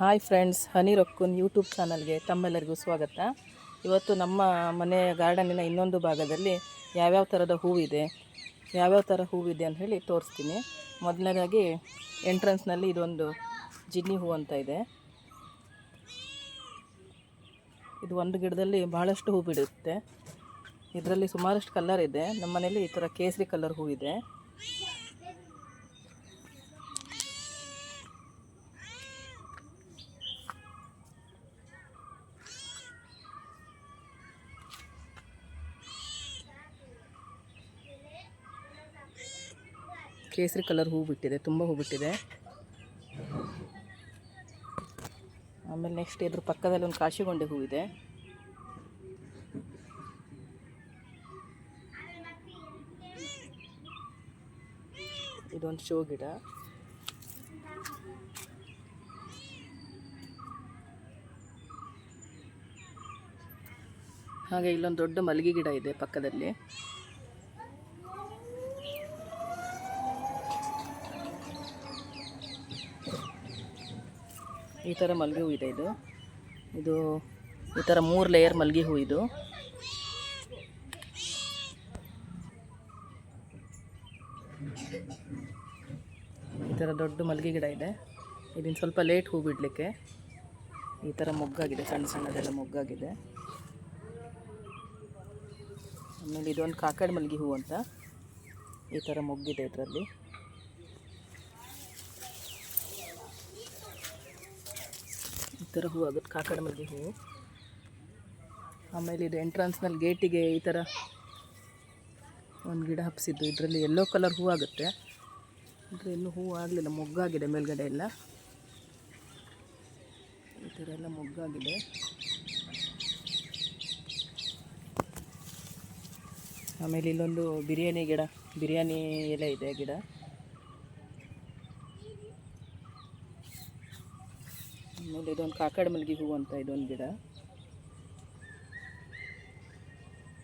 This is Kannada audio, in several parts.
ಹಾಯ್ ಫ್ರೆಂಡ್ಸ್ ಹನಿ ರೊಕ್ಕುನ್ ಯೂಟ್ಯೂಬ್ ಚಾನಲ್ಗೆ ತಮ್ಮೆಲ್ಲರಿಗೂ ಸ್ವಾಗತ. ಇವತ್ತು ನಮ್ಮ ಮನೆ ಗಾರ್ಡನಿನ ಇನ್ನೊಂದು ಭಾಗದಲ್ಲಿ ಯಾವ್ಯಾವ ಥರದ ಹೂವಿದೆ, ಯಾವ್ಯಾವ ಥರ ಹೂವಿದೆ ಅಂತ ಹೇಳಿ ತೋರಿಸ್ತೀನಿ. ಮೊದಲನೇದಾಗಿ ಎಂಟ್ರೆನ್ಸ್ನಲ್ಲಿ ಇದೊಂದು ಜಿನ್ನಿ ಹೂ ಅಂತ ಇದೆ. ಇದು ಒಂದು ಗಿಡದಲ್ಲಿ ಬಹಳಷ್ಟು ಹೂ ಬಿಡುತ್ತೆ. ಇದರಲ್ಲಿ ಸುಮಾರಷ್ಟು ಕಲರ್ ಇದೆ. ನಮ್ಮ ಮನೇಲಿ ಈ ಥರ ಕೇಸರಿ ಕಲರ್ ಹೂ ಕೇಸರಿ ಕಲರ್ ಹೂ ಬಿಟ್ಟಿದೆ, ತುಂಬ ಹೂ ಬಿಟ್ಟಿದೆ. ಆಮೇಲೆ ನೆಕ್ಸ್ಟ್ ಇದ್ರ ಪಕ್ಕದಲ್ಲಿ ಒಂದು ಕಾಶಿಗೊಂಡೆ ಹೂ ಇದೆ. ಇದೊಂದು ಶೋ ಗಿಡ. ಹಾಗೆ ಇಲ್ಲೊಂದು ದೊಡ್ಡ ಮಲ್ಲಿಗೆ ಗಿಡ ಇದೆ ಪಕ್ಕದಲ್ಲಿ. ಈ ಥರ ಮಲ್ಲಿಗೆ ಹೂ ಇದೆ ಇದು. ಇದು ಈ ಥರ ಮೂರು ಲೇಯರ್ ಮಲ್ಲಿಗೆ ಹೂ ಇದು. ಈ ಥರ ದೊಡ್ಡ ಮಲ್ಲಿಗೆ ಗಿಡ ಇದೆ. ಇದನ್ನು ಸ್ವಲ್ಪ ಲೇಟ್ ಹೂ ಬಿಡಲಿಕ್ಕೆ. ಈ ಥರ ಮೊಗ್ಗಾಗಿದೆ, ಸಣ್ಣ ಸಣ್ಣದೆಲ್ಲ ಮೊಗ್ಗಾಗಿದೆ. ಆಮೇಲೆ ಇದೊಂದು ಕಾಕಡ ಮಲ್ಲಿಗೆ ಹೂ ಅಂತ ಈ ಥರ ಮೊಗ್ಗಿದೆ ಇದರಲ್ಲಿ. ಥರ ಹೂ ಆಗುತ್ತೆ, ಕಾಕಡ ಮಲ್ಲಿಗೆ ಹೂವು ಆಮೇಲೆ ಇದು ಎಂಟ್ರನ್ಸ್ನಲ್ಲಿ ಗೇಟಿಗೆ ಈ ಥರ ಒಂದು ಗಿಡ ಹಬ್ಸಿದ್ದು, ಇದರಲ್ಲಿ ಎಲ್ಲೋ ಕಲರ್ ಹೂ ಆಗುತ್ತೆ. ಅಂದರೆ ಇನ್ನೂ ಹೂ ಆಗಲಿಲ್ಲ, ಮೊಗ್ಗಾಗಿದೆ ಮೇಲ್ಗಡೆ ಎಲ್ಲ. ಈ ಥರ ಎಲ್ಲ ಮೊಗ್ಗಾಗಿದೆ. ಆಮೇಲೆ ಇಲ್ಲೊಂದು ಬಿರಿಯಾನಿ ಗಿಡ, ಬಿರಿಯಾನಿ ಎಲೆ ಇದೆ ಗಿಡ. ಆಮೇಲೆ ಇದೊಂದು ಕಾಕಡ ಮಲ್ಲಿಗೆ ಹೂವು ಅಂತ ಇದೊಂದು ಗಿಡ.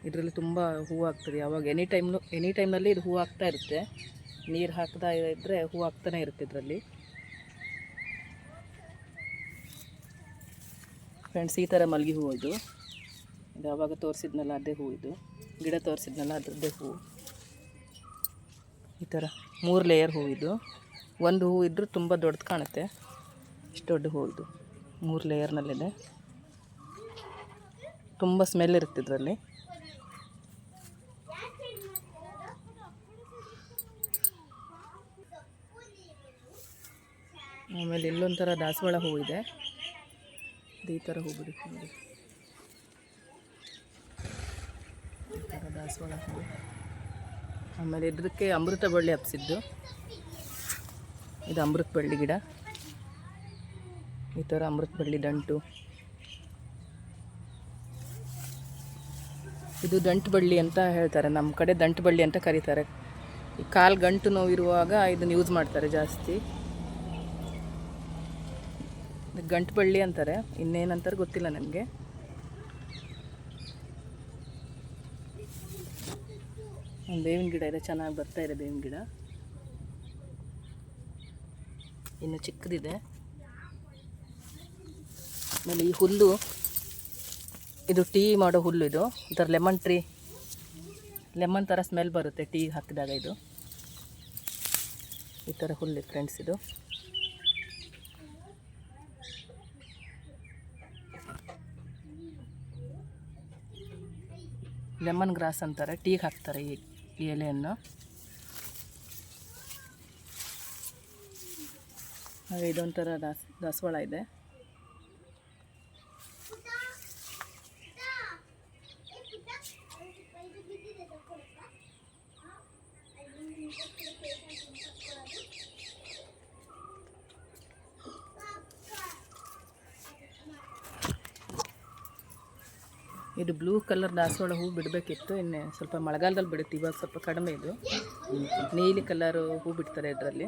ಇದರಲ್ಲಿ ತುಂಬ ಹೂವು ಆಗ್ತದೆ. ಯಾವಾಗ ಎನಿ ಟೈಮ್ನು ಎನಿ ಟೈಮ್ನಲ್ಲಿ ಇದು ಹೂವು ಆಗ್ತಾ ಇರುತ್ತೆ. ನೀರು ಹಾಕ್ತಾ ಇದ್ದರೆ ಹೂವು ಆಗ್ತಾನೆ ಇರುತ್ತೆ ಇದರಲ್ಲಿ. ಫ್ರೆಂಡ್ಸ್ ಈ ಥರ ಮಲ್ಲಿಗೆ ಹೂವು ಇದು. ಇದು ಯಾವಾಗ ತೋರಿಸಿದ್ನಲ್ಲ ಅದೇ ಹೂವು ಇದು. ಗಿಡ ತೋರಿಸಿದ್ನಲ್ಲ ಅದರದ್ದೇ ಹೂವು. ಈ ಥರ ಮೂರು ಲೇಯರ್ ಹೂವು ಇದು. ಒಂದು ಹೂವು ಇದ್ದರೂ ತುಂಬ ದೊಡ್ಡದು ಕಾಣುತ್ತೆ. ಇಷ್ಟು ದೊಡ್ಡ ಹೂವು ಇದು. ಮೂರು ಲೇಯರ್ನಲ್ಲಿದೆ. ತುಂಬ ಸ್ಮೆಲ್ ಇರುತ್ತೆ ಇದರಲ್ಲಿ. ಆಮೇಲೆ ಇಲ್ಲೊಂಥರ ದಾಸವಾಳ ಹೂವು ಇದೆ. ಈ ಥರ ಹೂ ಬಿಡಿ ನೋಡಿ. ಈ ಥರ ದಾಸವಾಳ ಹೂವು ಆಮೇಲೆ ಇದಕ್ಕೆ ಅಮೃತ ಬಳ್ಳಿ ಹಬ್ಸಿದ್ದು. ಇದು ಅಮೃತ ಬಳ್ಳಿ ಗಿಡ. ಈ ಥರ ಅಮೃತ ಬಳ್ಳಿ ದಂಟು. ಇದು ದಂಟು ಬಳ್ಳಿ ಅಂತ ಹೇಳ್ತಾರೆ. ನಮ್ಮ ಕಡೆ ದಂಟು ಬಳ್ಳಿ ಅಂತ ಕರೀತಾರೆ. ಈ ಕಾಲು ಗಂಟು ನೋವಿರುವಾಗ ಇದನ್ನು ಯೂಸ್ ಮಾಡ್ತಾರೆ ಜಾಸ್ತಿ. ಗಂಟು ಬಳ್ಳಿ ಅಂತಾರೆ. ಇನ್ನೇನಂತಾರೆ ಗೊತ್ತಿಲ್ಲ ನನಗೆ. ಬೇವಿನ ಗಿಡ ಇದೆ. ಚೆನ್ನಾಗಿ ಬರ್ತಾ ಇದೆ ಬೇವಿನ ಗಿಡ. ಇನ್ನು ಚಿಕ್ಕದಿದೆ. ಆಮೇಲೆ ಈ ಹುಲ್ಲು, ಇದು ಟೀ ಮಾಡೋ ಹುಲ್ಲು ಇದು. ಇದರ ಲೆಮನ್ ಟ್ರೀ ಲೆಮನ್ ಥರ ಸ್ಮೆಲ್ ಬರುತ್ತೆ ಟೀ ಹಾಕಿದಾಗ ಇದು. ಈ ಥರ ಹುಲ್ಲು ಫ್ರೆಂಡ್ಸ್ ಇದು. ಲೆಮನ್ ಗ್ರಾಸ್ ಅಂತಾರೆ ಟೀಗೆ ಹಾಕ್ತಾರೆ ಈ ಎಲೆಯನ್ನು. ಇದೊಂಥರ ದಾಸ್ ದಾಸವಾಳ ಇದೆ. ಇದು ಬ್ಲೂ ಕಲರ್ ದಾಸವಾಳ ಹೂ ಬಿಡಬೇಕಿತ್ತು. ಇನ್ನು ಸ್ವಲ್ಪ ಮಳೆಗಾಲದಲ್ಲಿ ಬಿಡುತ್ತೆ, ಇವಾಗ ಸ್ವಲ್ಪ ಕಡಿಮೆ ಇದು. ನೀಲಿ ಕಲರ್ ಹೂ ಬಿಡ್ತಾರೆ ಇದರಲ್ಲಿ.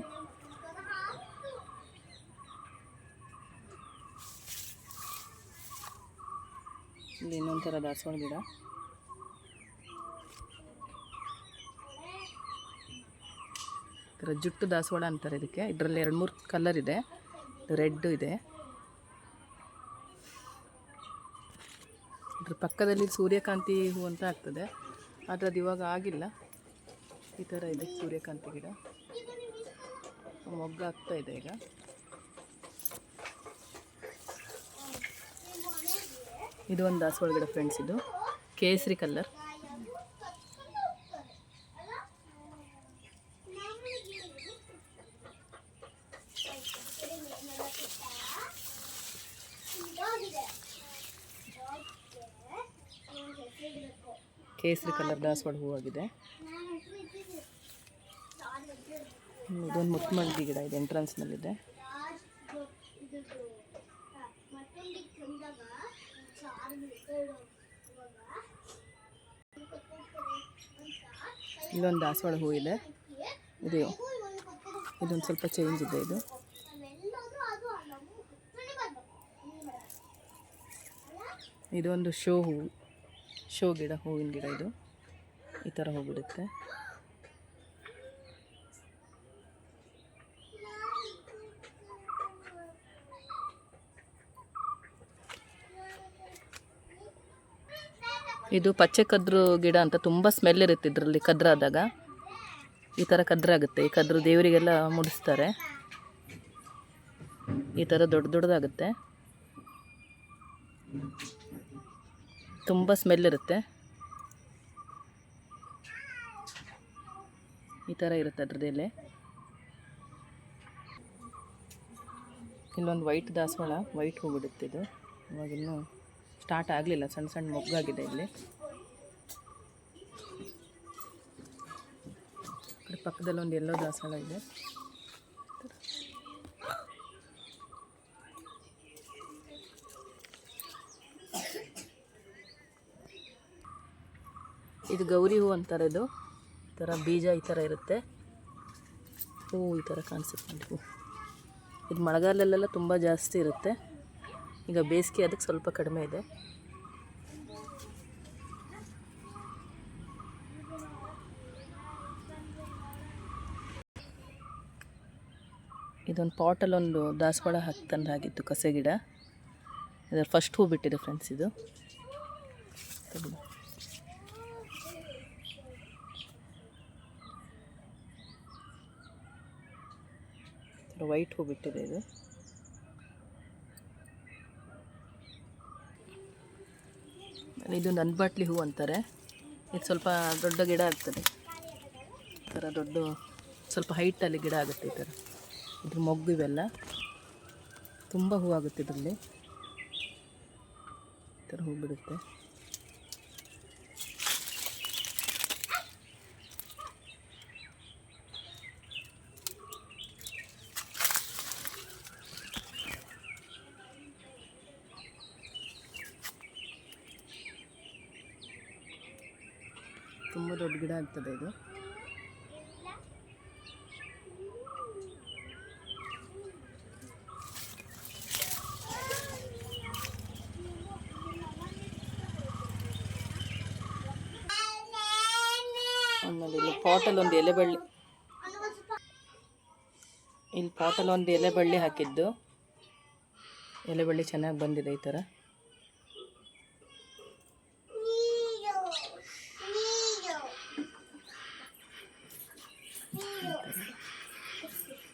ಇಲ್ಲಿ ಇನ್ನೊಂದು ಥರ ದಾಸವಾಳ ಗಿಡ. ಥರ ಜುಟ್ಟು ದಾಸವಾಳ ಅಂತಾರೆ ಇದಕ್ಕೆ. ಇದರಲ್ಲಿ ಎರಡು ಮೂರು ಕಲರ್ ಇದೆ. ರೆಡ್ ಇದೆ. ಅದ್ರ ಪಕ್ಕದಲ್ಲಿ ಸೂರ್ಯಕಾಂತಿ ಹೂ ಅಂತ ಆಗ್ತದೆ. ಆದರೆ ಅದು ಇವಾಗ ಆಗಿಲ್ಲ. ಈ ಥರ ಇದೆ ಸೂರ್ಯಕಾಂತಿ ಗಿಡ. ಮೊಗ್ಗಾಗ್ತಾ ಇದೆ ಈಗ. ಇದು ಒಂದು ದಾಸವಾಳ ಗಿಡ ಫ್ರೆಂಡ್ಸ್ ಇದು ಕೇಸರಿ ಕಲರ್ ಕೇಸರಿ ಕಲರ್ ದಾಸವಾಳ ಹೂವಾಗಿದೆ ಇದೊಂದು ಮುತ್ತಮಲ್ಗಿ ಗಿಡ ಇದೆ ಎಂಟ್ರೆನ್ಸ್ನಲ್ಲಿದೆ ಇಲ್ಲೊಂದು ದಾಸವಾಳ ಹೂ ಇದೆ. ಇದು, ಇದೊಂದು ಸ್ವಲ್ಪ ಚೇಂಜ್ ಇದೆ ಇದು. ಇದೊಂದು ಶೋ ಹೂ. ಶೋ ಗಿಡ, ಹೂವಿನ ಗಿಡ ಇದು. ಈ ಥರ ಹೂ ಬಿಡುತ್ತೆ ಇದು ಪಚ್ಚೆ ಕದ್ರು ಗಿಡ ಅಂತ ತುಂಬ ಸ್ಮೆಲ್ ಇರುತ್ತೆ ಇದರಲ್ಲಿ, ಕದ್ರಾದಾಗ. ಈ ಥರ ಕದ್ರಾಗುತ್ತೆ ಈ ಕದ್ರು ದೇವರಿಗೆಲ್ಲ ಮುಡಿಸ್ತಾರೆ. ಈ ಥರ ದೊಡ್ಡ ದೊಡ್ಡದಾಗುತ್ತೆ. ತುಂಬ ಸ್ಮೆಲ್ ಇರುತ್ತೆ. ಈ ಥರ ಇರುತ್ತೆ ಅದರದೇ ಎಲೆ ಇಲ್ಲೊಂದು ವೈಟ್ ದಾಸವಾಳ ವೈಟ್ ಇದು. ಇವಾಗಿನ್ನೂ ಸ್ಟಾರ್ಟ್ ಆಗಲಿಲ್ಲ ಸಣ್ಣ ಸಣ್ಣ ಮೊಗ್ಗಾಗಿದೆ ಇಲ್ಲಿ. ಪಕ್ಕದಲ್ಲಿ ಒಂದು ಎಲ್ಲೋ ದಾಸವಾಳ ಇದೆ. ಇದು ಗೌರಿ ಹೂ ಅಂತಾರೆ ಇದು. ಈ ಥರ ಬೀಜ ಈ ಥರ ಇರುತ್ತೆ. ಹೂ ಈ ಥರ ಕಾಣಿಸುತ್ತೆ ನೋಡಿ. ಹೂ. ಇದು ಮಳೆಗಾಲಲ್ಲೆಲ್ಲ ತುಂಬ ಜಾಸ್ತಿ ಇರುತ್ತೆ. ಈಗ ಬೇಸಿಗೆ ಅದಕ್ಕೆ ಸ್ವಲ್ಪ ಕಡಿಮೆ ಇದೆ. ಇದೊಂದು ಪಾಟಲ್ಲೊಂದು ದಾಸವಾಳ ಹಾಕಿ ತಂದು ಹಾಕಿತ್ತು ಕಸೆ ಗಿಡ. ಇದರ ಫಸ್ಟ್ ಹೂ ಬಿಟ್ಟಿದೆ ಫ್ರೆಂಡ್ಸ್ ಇದು. ತಗೊಳ್ಳಿ. ವೈಟ್ ಹೂ ಬಿಟ್ಟಿದೆ ಇದು. ಇದು ನನ್ನ ಬಾಟ್ಲಿ ಹೂ ಅಂತಾರೆ. ಇದು ಸ್ವಲ್ಪ ದೊಡ್ಡ ಗಿಡ ಆಗ್ತದೆ. ಈ ಥರ ದೊಡ್ಡ ಸ್ವಲ್ಪ ಹೈಟಲ್ಲಿ ಗಿಡ ಆಗುತ್ತೆ ಈ ಥರ. ಇದ್ರ ಮೊಗ್ಗು ಇವೆಲ್ಲ. ತುಂಬ ಹೂ ಆಗುತ್ತೆ ಇದರಲ್ಲಿ. ಈ ಥರ ಹೂ ಬಿಡುತ್ತೆ. ತುಂಬ ದೊಡ್ಡ ಗಿಡ ಆಗ್ತದೆ ಇದು. ಇಲ್ಲಿ ಪಾಟಲ್ಲಿ ಒಂದು ಎಲೆ ಬಳ್ಳಿ ಇಲ್ಲಿ ಪಾಟಲ್ಲಿ ಒಂದು ಎಲೆ ಬಳ್ಳಿ ಹಾಕಿದ್ದು. ಎಲೆ ಬಳ್ಳಿ ಚೆನ್ನಾಗಿ ಬಂದಿದೆ ಈ ಥರ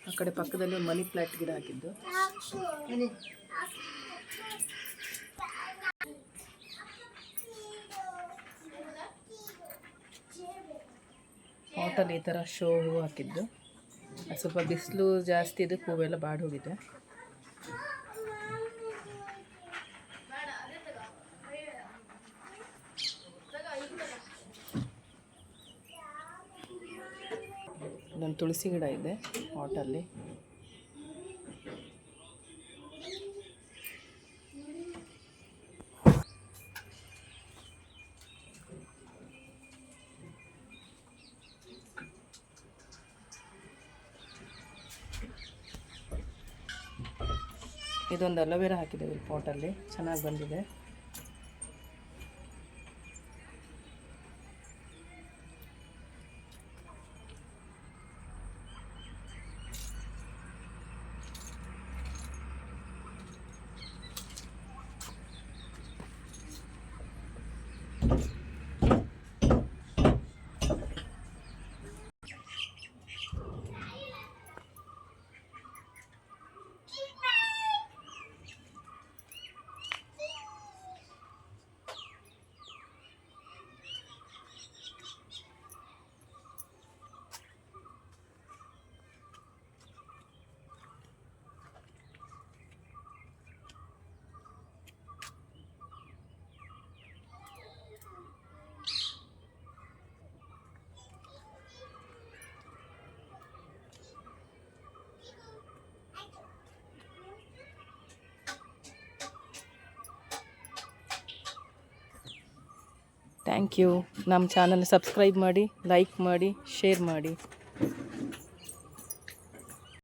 ಆ ಕಡೆ ಪಕ್ಕದಲ್ಲಿ ಮನಿ ಪ್ಲಾಂಟ್ ಗಿಡ ಹಾಕಿದ್ದು. ಪಾಟಲ್ಲಿ ಈ ಥರ ಶೋ ಹೂ ಹಾಕಿದ್ದು. ಅದು ಸ್ವಲ್ಪ ಬಿಸಿಲು ಜಾಸ್ತಿ ಇದಕ್ಕೆ ಹೂವೆಲ್ಲ ಬಾಡಿ ಹೋಗಿದೆ ಇಲ್ಲೊಂದು ತುಳಸಿ ಗಿಡ ಇದೆ ಪಾಟಲ್ಲಿ. ಇದೊಂದು ಅಲೋವೆರಾ ಹಾಕಿದ್ದೇವೆ ಪಾಟಲ್ಲಿ. ಚೆನ್ನಾಗಿ ಬಂದಿದೆ. Thank you. ನಮ್ಮ ಚಾನಲ್ ಸಬ್ಸ್ಕ್ರೈಬ್ ಮಾಡಿ ಲೈಕ್ ಮಾಡಿ ಶೇರ್ ಮಾಡಿ.